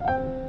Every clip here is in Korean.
안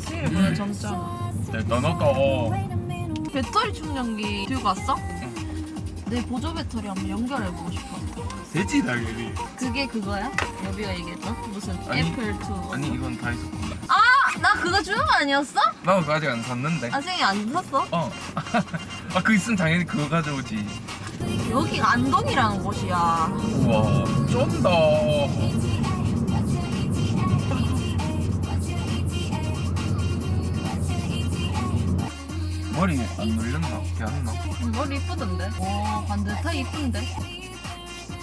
난 수일이보다 젊잖아. 대단하다. 배터리 충전기 들고 왔어? 내 보조 배터리 한번 연결해 보고 싶어. 되지 당연히. 그게 그거야? 여비가 얘기했던 무슨 아니, 애플 2. 아니 이건 다이소. 아, 나 그거 주는 거 아니었어? 나 그거 아직 안 샀는데. 아, 생이 안 샀어? 어. 아 그 있으면 당연히 그거 가져오지. 여기가 안동이라는 곳이야. 우와 쩐다. 머리 안 눌렸나? 걔 안 나? 음, 머리 이쁘던데? 오, 반듯하 이쁜데?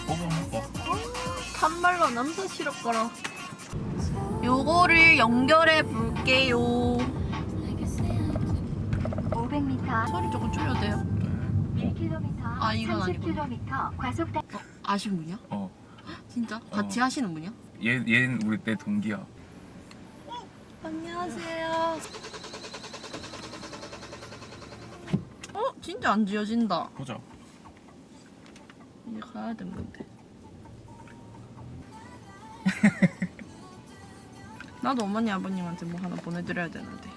뽑아먹어. 단발로 남자 싫었거라. 요거를 연결해 볼게요. 500m, 소리 조금 줄여도 돼요? 1km, 아, 이건 아니구나. 30km 과속 달 어, 아신 분이야? 어. 진짜? 같이 어. 하시는 분이야? 얘 얘는 우리 때 동기야. 안녕하세요. 어? 진짜 안 지워진다. 보자. 이제 가야 되는데. 나도 어머니 아버님한테 뭐 하나 보내드려야 되는데.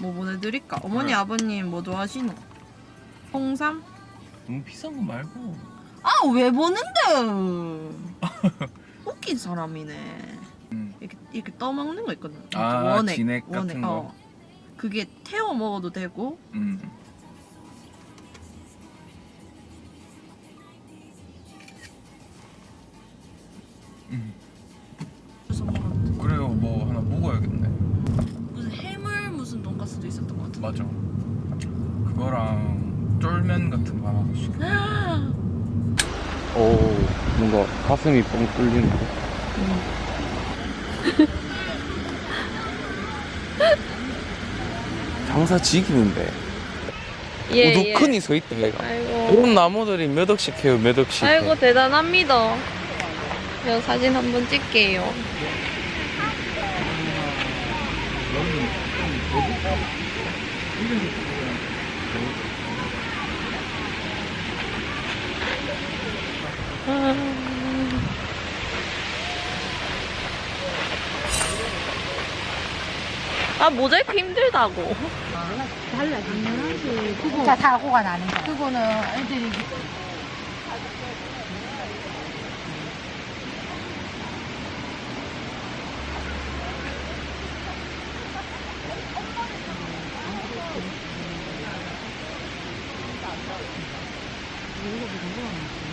뭐 보내드릴까? 어머니 그래. 아버님 뭐 좋아하시노? 홍삼? 너무 비싼 거 말고. 아 왜 보는데? 웃긴 사람이네. 음. 이렇게 이렇게 떠먹는 거 있거든. 아, 원액, 진액 같은 거? 어. 그게 태워 먹어도 되고 음. 음. 쫄면 같은 거 하나 시켜. 오, 뭔가 가슴이 뻥 뚫리는데. 장사 지기는데. 예, 예. 우두큰이 서 있다, 얘가. 아이고. 나무들이 몇 억씩 해요, 몇 억씩. 아이고 대단합니다. 제가 사진 한번 찍게요. 아 모자이크 힘들다고. 달라 사고가 나는 거야. 그거는 애들이 이거 보고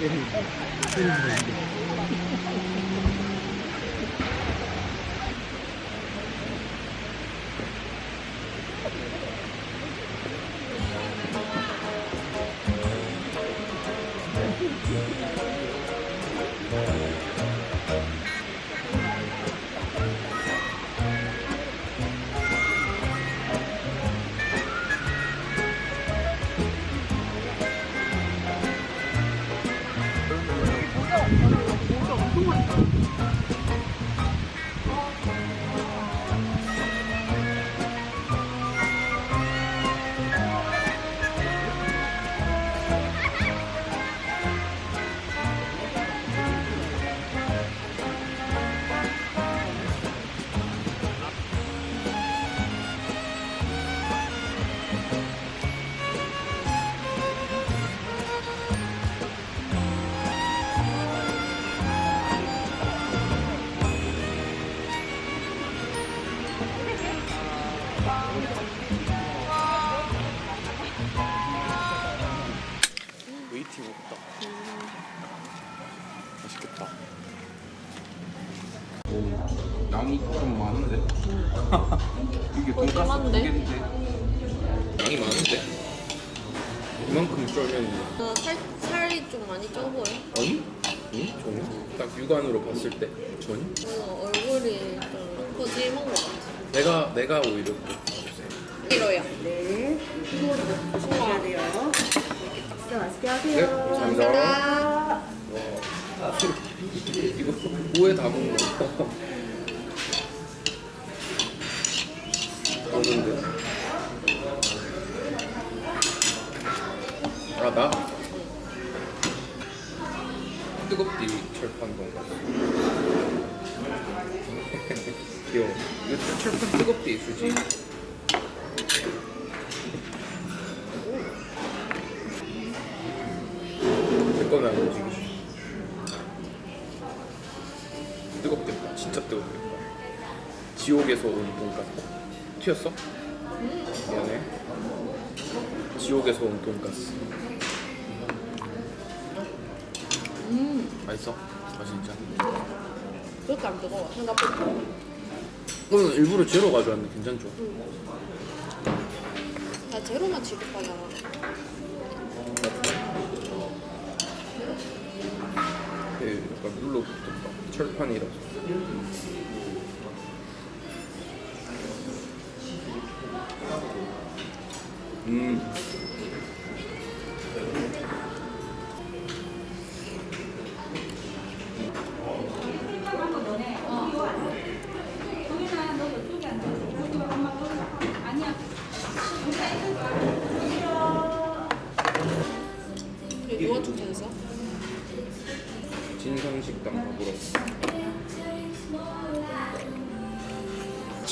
Thank you. 이게 돈가스 두 많은데? 개인데 양이 많은데? 이만큼 쫄면 어, 살, 살이 좀 많이 쪄 보여. 아니? 응? 전혀? 딱 육안으로 봤을 때 전혀? 어, 얼굴이 좀 거짓한 것 같아. 내가 내가 오히려 좀 봐주세요. 이러야. 네, 감사합니다. 와, 이거 뭐에 다 먹는 거야? 어는데? 아 나? 뜨겁디 철판 돈가스 귀여워. 이거 철판 뜨겁디 수지. 내 거는 안 움직이지. 뜨겁겠다. 진짜 뜨겁겠다. 지옥에서 온 돈가스 튀었어? 미안해 지옥에서 온 돈가스 맛있어? 맛있지? 그렇게 안 뜨거워. 생각보다. 그러면 일부러 제로 가져왔는데 괜찮죠? 나 제로만 취급하잖아. 네, 약간 물로 붙었다 철판이라서 음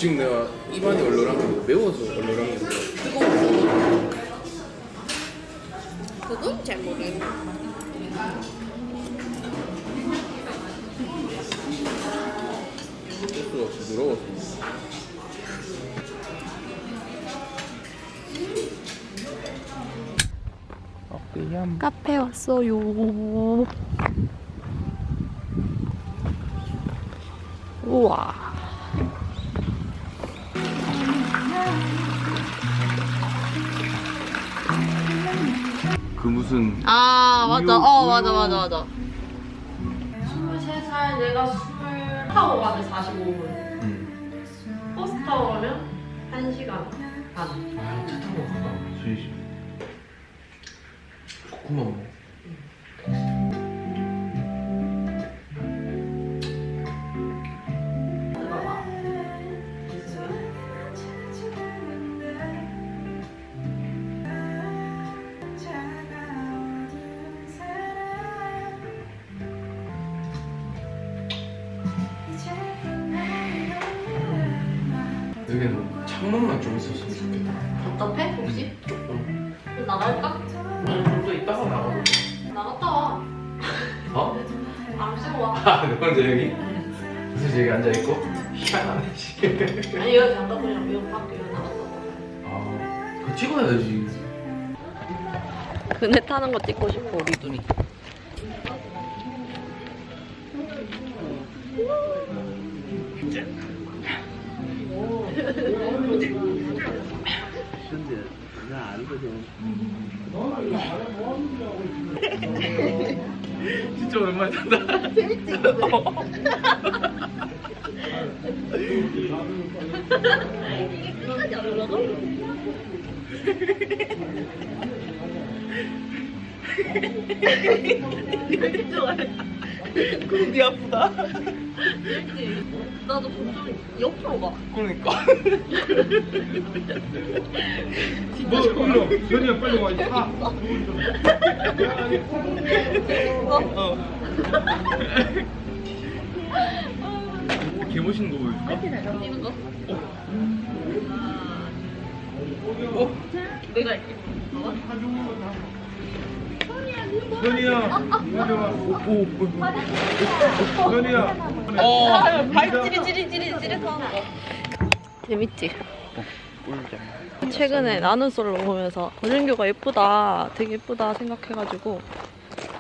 지금 내가 입안이 얼얼한 게 매워서 얼얼한 뜨거워. 그건 잘 모르겠네. 소스가 부드러워서 카페 왔어요. 우와. 그 무슨 아 맞아. 어 우유. 맞아 맞아 맞아. 23살 내가 20 타고 가면 45분 음. 버스 타고 가면 1시간 반 아차 타고 가봐 순시 고 창문만 좀 있었으면 좋겠다 답답해 혹시? 조금 그럼 나갈까? 좀더 이따가 나가고 나갔다 와 어? 바로 씻고 와 아, 너 혼자 여기? 무슨 여기 앉아 있고? 희한하네, 씨. 아니 여기 잠깐 그냥 미용 밖에 나갔다 와 아, 그거 찍어야 되지. 그네 타는 거 찍고 싶어 우리 둘이. 진짜 오랜만에 탄다. 나도 좀 옆으로 가. 그러니까. 뭐, 일로, 연이야 빨리 와. 아, 개 멋있는 거 보여줄까? 이런 거. 어? 내가 이렇게. 연이야, 빨리 와. 오, 오, 연이야. 어. 발 찌릿찌릿찌릿찌릿 하는 거. 재밌지? 꿀잼. 최근에 나는 솔로 보면서 권준규가 예쁘다, 되게 예쁘다 생각해가지고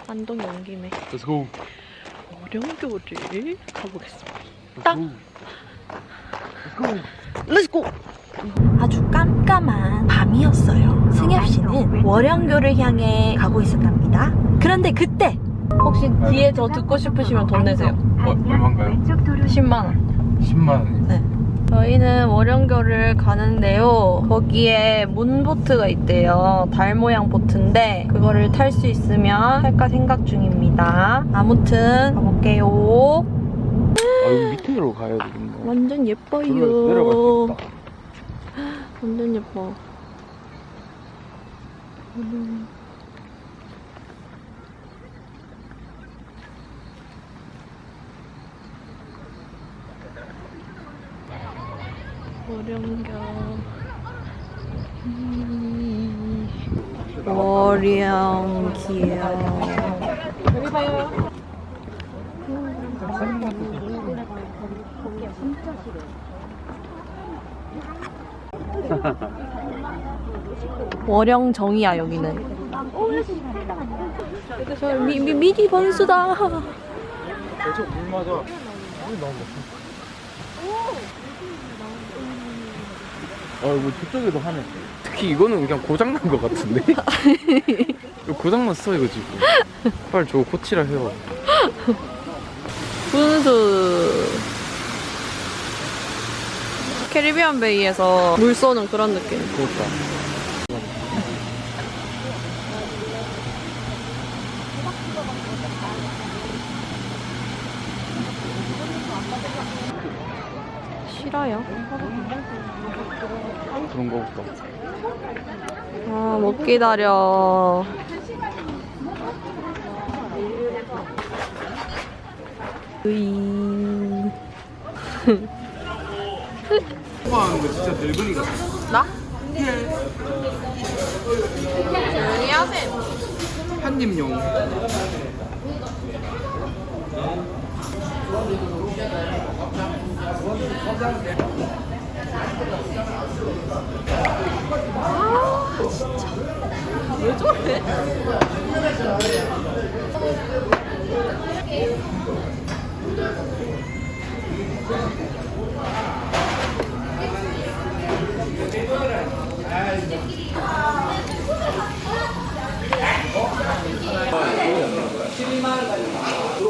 안동에 온 김에 Let's go. 월영교를 가보겠습니다. 딱. 렛츠고! 아주 깜깜한 밤이었어요. 승엽 씨는 월영교를 향해 가고 있었답니다. 그런데 그때 혹시 뒤에 저 듣고 싶으시면 돈 내세요. 어, 얼마인가요? 왼쪽 도로 10만 원. 10만 원이. 저희는 월영교를 가는데요. 거기에 문보트가 있대요. 달 모양 보트인데 그거를 탈 수 있으면 할까 생각 중입니다. 아무튼 가볼게요. 아 여기 밑으로 가야 되겠네. 완전 예뻐요. 내려갈 수 있다. 완전 예뻐. 음. 음. 월영기요. 여기 봐요. 월영정이야 여기는. 저 미, 미, 미니 번수다. 저물 맞아. 물나 아, 뭐 저쪽에도 하네. 특히 이거는 그냥 고장난 것 같은데? 이거 고장났어, 이거 지금. 빨리 저거 고치라 해요. 분수. 캐리비안 베이에서 물 쏘는 그런 느낌. 그렇다. 싫어요. 거 없다. 아, 못 기다려. 으이. 하는데 진짜 늙은이 같아. 나? 조용히 하세요. 한입용. 왜 저래?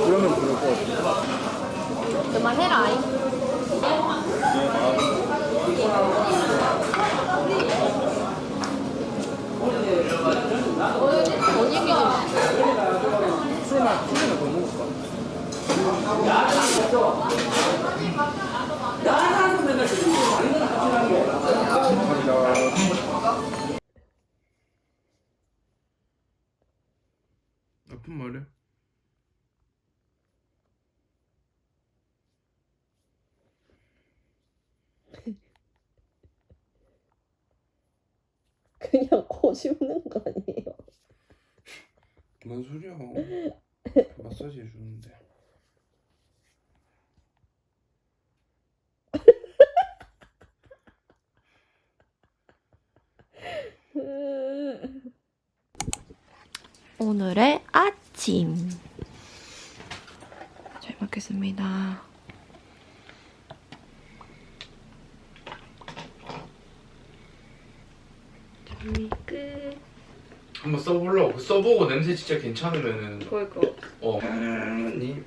그러면 그럴 것 같아. 그만해라. 술만, 술이나 더 아픈 말이야? 그냥 고집는 거 아니에요? 뭔 소리야? 마사지 해주는데. 오늘의 아침. 잘 먹겠습니다. 준비 끝. 한번 써보려고. 써보고 냄새 진짜 괜찮으면은. 그거 어. 니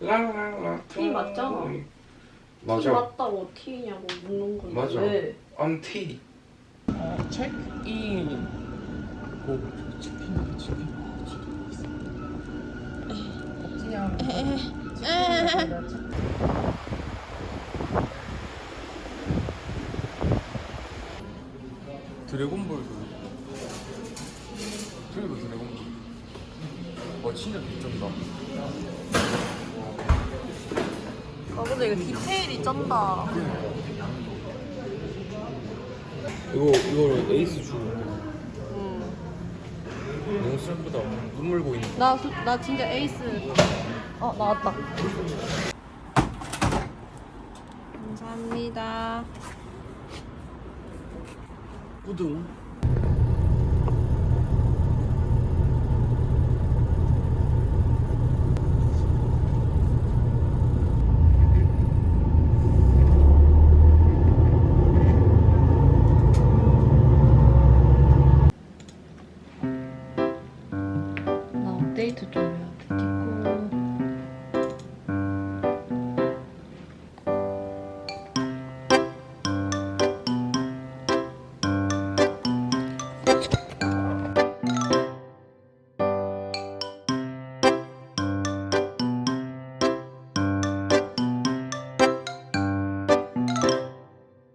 랄랄라. 티 맞잖아. 티 맞아. 맞다고 티냐고 묻는 건데 맞아. 왜? I'm T. 체크인. 드래곤볼도 저기도 드래곤볼 와 진짜 개쩐다 아 근데 이거 디테일이 쩐다. 이거 이거 에이스 주고 음. 전보다 눈물 고이는 나, 나 진짜 에이스. 어, 나왔다. 감사합니다. 뿌둥